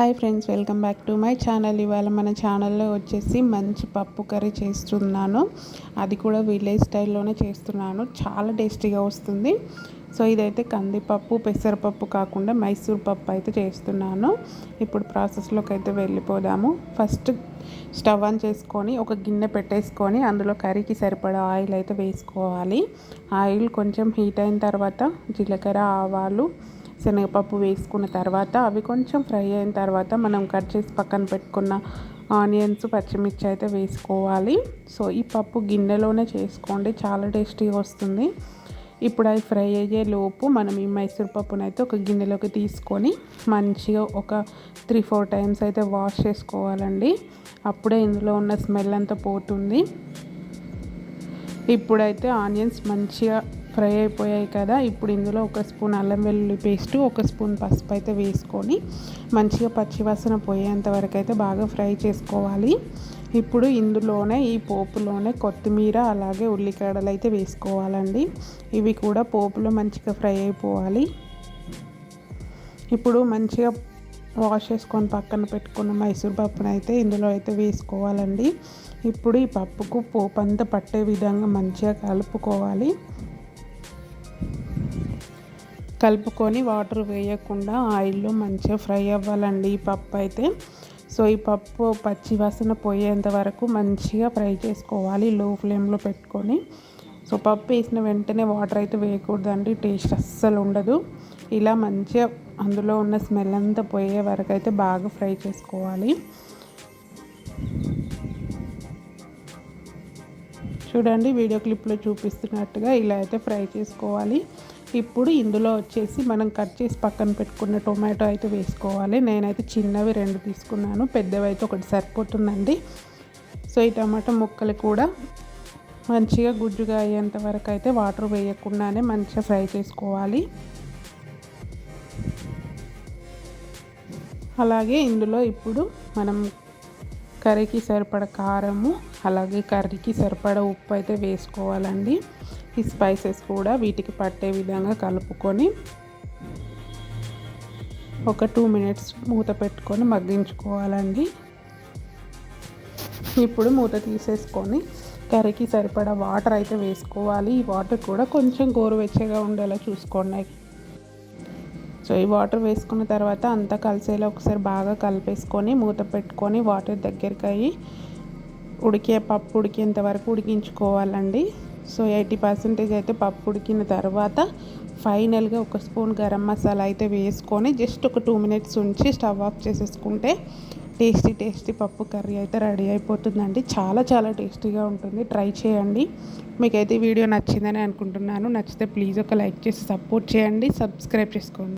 Hi friends welcome back to my channel. ఇవాళ మన ఛానల్లో వచ్చేసి మంచి పప్పు కర్రీ చేస్తున్నాను. అది కూడా విలేజ్ స్టైల్లోనే చేస్తున్నాను. చాలా టేస్టీగా వస్తుంది. సో ఇదైతే కందిపప్పు పెసరపప్పు కాకుండా మైసూర్ పప్పు అయితే చేస్తున్నాను. ఇప్పుడు ప్రాసెస్లోకి అయితే వెళ్ళిపోదాము. ఫస్ట్ స్టవ్ ఆన్ చేసుకొని ఒక గిన్నె పెట్టేసుకొని అందులో కర్రీకి సరిపడా ఆయిల్ అయితే వేసుకోవాలి. ఆయిల్ కొంచెం హీట్ అయిన తర్వాత జీలకర్ర ఆవాలు శనగపప్పు వేసుకున్న తర్వాత అవి కొంచెం ఫ్రై అయిన తర్వాత మనం కట్ చేసి పక్కన పెట్టుకున్న ఆనియన్స్ పచ్చిమిర్చి అయితే వేసుకోవాలి. సో ఈ పప్పు గిన్నెలోనే చేసుకోండి. చాలా టేస్టీగా వస్తుంది. ఇప్పుడు అవి ఫ్రై అయ్యే లోపు మనం ఈ మైసూర్ పప్పును అయితే ఒక గిన్నెలోకి తీసుకొని మంచిగా ఒక త్రీ ఫోర్ టైమ్స్ అయితే వాష్ చేసుకోవాలండి. అప్పుడే ఇందులో ఉన్న స్మెల్ అంతా పోతుంది. ఇప్పుడైతే ఆనియన్స్ మంచిగా ఫ్రై అయిపోయాయి కదా. ఇప్పుడు ఇందులో ఒక స్పూన్ అల్లం వెల్లుల్లి పేస్ట్ ఒక స్పూన్ పసుపు అయితే వేసుకొని మంచిగా పచ్చివాసన పోయేంత వరకు అయితే బాగా ఫ్రై చేసుకోవాలి. ఇప్పుడు ఇందులోనే ఈ పోపులోనే కొత్తిమీర అలాగే ఉల్లికాడలు అయితే వేసుకోవాలండి. ఇవి కూడా పోపులో మంచిగా ఫ్రై అయిపోవాలి. ఇప్పుడు మంచిగా వాష్ చేసుకొని పక్కన పెట్టుకున్న మైసూర్ పప్పును అయితే ఇందులో అయితే వేసుకోవాలండి. ఇప్పుడు ఈ పప్పుకు పోపు అంతా పట్టే విధంగా మంచిగా కలుపుకోవాలి. కలుపుకొని వాటర్ వేయకుండా ఆయిల్లో మంచిగా ఫ్రై అవ్వాలండి ఈ పప్పు అయితే. సో ఈ పప్పు పచ్చి వాసన పోయేంత వరకు మంచిగా ఫ్రై చేసుకోవాలి లో ఫ్లేమ్లో పెట్టుకొని. సో పప్పు వేసిన వెంటనే వాటర్ అయితే వేయకూడదండి టేస్ట్ అస్సలు ఉండదు. ఇలా మంచిగా అందులో ఉన్న స్మెల్ అంతా పోయే వరకు అయితే బాగా ఫ్రై చేసుకోవాలి. చూడండి వీడియో క్లిప్లో చూపిస్తున్నట్టుగా ఇలా అయితే ఫ్రై చేసుకోవాలి. ఇప్పుడు ఇందులో వచ్చేసి మనం కట్ చేసి పక్కన పెట్టుకున్న టొమాటో అయితే వేసుకోవాలి. నేనైతే చిన్నవి రెండు తీసుకున్నాను పెద్దవి అయితే ఒకటి సరిపోతుందండి. సో ఈ టమాటో ముక్కలు కూడా మంచిగా గుజ్జుగా అయ్యేంత వరకు అయితే వాటర్ వేయకుండానే మంచిగా ఫ్రై చేసుకోవాలి. అలాగే ఇందులో ఇప్పుడు మనం కర్రీకి సరిపడ కారము అలాగే కర్రీకి సరిపడ ఉప్పు అయితే వేసుకోవాలండి. ఈ స్పైసెస్ కూడా వీటికి పట్టే విధంగా కలుపుకొని ఒక టూ మినిట్స్ మూత పెట్టుకొని మగ్గించుకోవాలండి. ఇప్పుడు మూత తీసేసుకొని కర్రీకి సరిపడా వాటర్ అయితే వేసుకోవాలి. ఈ వాటర్ కూడా కొంచెం గోరువెచ్చగా ఉండేలా చూసుకోండి. సో ఈ వాటర్ వేసుకున్న తర్వాత అంతా కలిసేలా ఒకసారి బాగా కలిపేసుకొని మూత పెట్టుకొని వాటర్ దగ్గరికి అయ్యి ఉడికే పప్పు ఉడికేంత వరకు ఉడికించుకోవాలండి. సో ఎయిటీ పర్సెంటేజ్ అయితే పప్పు ఉడికిన తర్వాత ఫైనల్గా ఒక స్పూన్ గరం మసాలా అయితే వేసుకొని జస్ట్ ఒక టూ మినిట్స్ ఉంచి స్టవ్ ఆఫ్ చేసేసుకుంటే టేస్టీ టేస్టీ పప్పు కర్రీ అయితే రెడీ అయిపోతుందండి. చాలా చాలా టేస్టీగా ఉంటుంది. ట్రై చేయండి. మీకైతే వీడియో నచ్చిందని అనుకుంటున్నాను. నచ్చితే ప్లీజ్ ఒక లైక్ చేసి సపోర్ట్ చేయండి. సబ్స్క్రైబ్ చేసుకోండి.